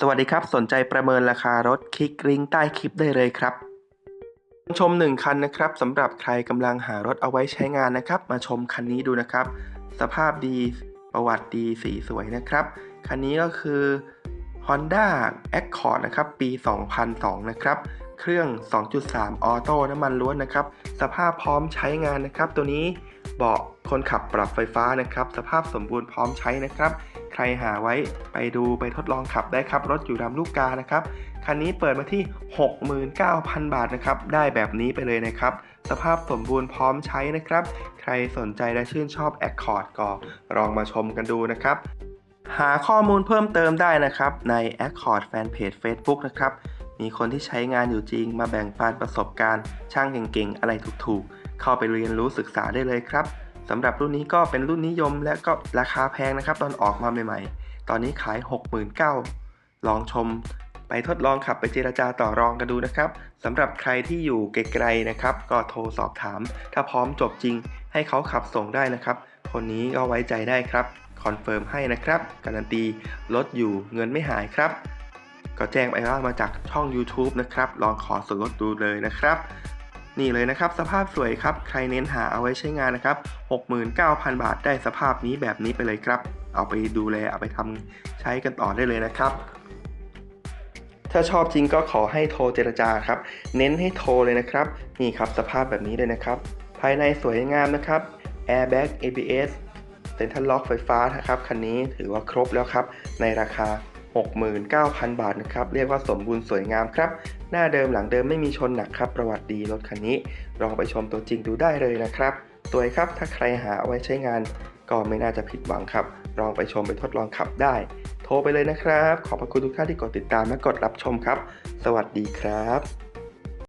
สวัสดีครับ สนใจประเมินราคารถคลิกลิงก์ใต้คลิปได้เลยครับ ชม 1 คันนะครับสำหรับใครกำลังหารถเอาไว้ใช้งานนะครับ มาชมคันนี้ดูนะครับ สภาพดีประวัติดีสีสวยนะครับ คันนี้ก็คือ Honda Accord นะครับ ปี 2002 นะครับ เครื่อง 2.3 ออโต้น้ำมันล้วนนะครับ สภาพพร้อมใช้งานนะครับ ตัวนี้เบาะคนขับปรับไฟฟ้านะครับ สภาพสมบูรณ์พร้อมใช้นะครับ ใครหาไว้ไปดูไปทดลองขับได้ครับ รถอยู่ลำลูกกานะครับ คันนี้เปิดมาที่ 69,000 บาทนะครับ ได้แบบนี้ไปเลยนะครับ สภาพสมบูรณ์พร้อมใช้นะครับ ใครสนใจและชื่นชอบ Accord ก็ลองมาชมกันดูนะครับ หาข้อมูลเพิ่มเติมได้นะครับ ใน Accord Fanpage Facebook นะครับ มีคนที่ใช้งานอยู่จริง มาแบ่งปันประสบการณ์ ช่างเก่งๆ อะไรถูกๆ เข้าไปเรียนรู้ศึกษาได้เลยครับ สำหรับรุ่นนี้ก็เป็นรุ่นนิยมและก็ราคาแพงนะครับ ตอนออกมาใหม่ๆ ตอนนี้ขาย 69,000ลองชม ไปทดลองขับไปเจราจาต่อรองกันดูนะครับสำหรับใครที่อยู่ไกลๆนะครับ ก็โทรสอบถาม ถ้าพร้อมจบจริง ให้เขาขับส่งได้นะครับ คนนี้ก็ไว้ใจได้ครับคอนเฟิร์มให้นะครับการันตีรถอยู่เงินไม่หายครับก็แจ้งไปว่ามาจากช่อง YouTube นะครับ ลองขอส่วนลดดูเลยนะครับ นี่เลยนะครับ สภาพสวยครับ ใครเน้นหาเอาไว้ใช้งานนะครับ 69,000 บาทได้สภาพนี้แบบนี้ไปเลยครับ เอาไปดูแลเอาไปทำใช้กันต่อได้เลยนะครับ ถ้าชอบจริงก็ขอให้โทรเจรจาครับ เน้นให้โทรเลยนะครับ นี่ครับสภาพแบบนี้เลยนะครับ ภายในสวยงามนะครับ Airbag ABS เซ็นทรัลล็อกไฟฟ้านะครับคันนี้ถือว่าครบแล้วครับ ในราคา 69,000 บาทนะครับ เรียกว่าสมบูรณ์สวยงามครับ หน้าเดิมหลังเดิมไม่มีชนหนักครับ ประวัติดีรถคันนี้ ลองไปชมตัวจริงดูได้เลยนะครับสวยครับ ถ้าใครหาเอาไว้ใช้งาน ก็ไม่น่าจะผิดหวังครับ ลองไปชมไปทดลองขับได้ โทรไปเลยนะครับ ขอบพระคุณทุกท่านที่กดติดตามและกดรับชมครับ สวัสดีครับ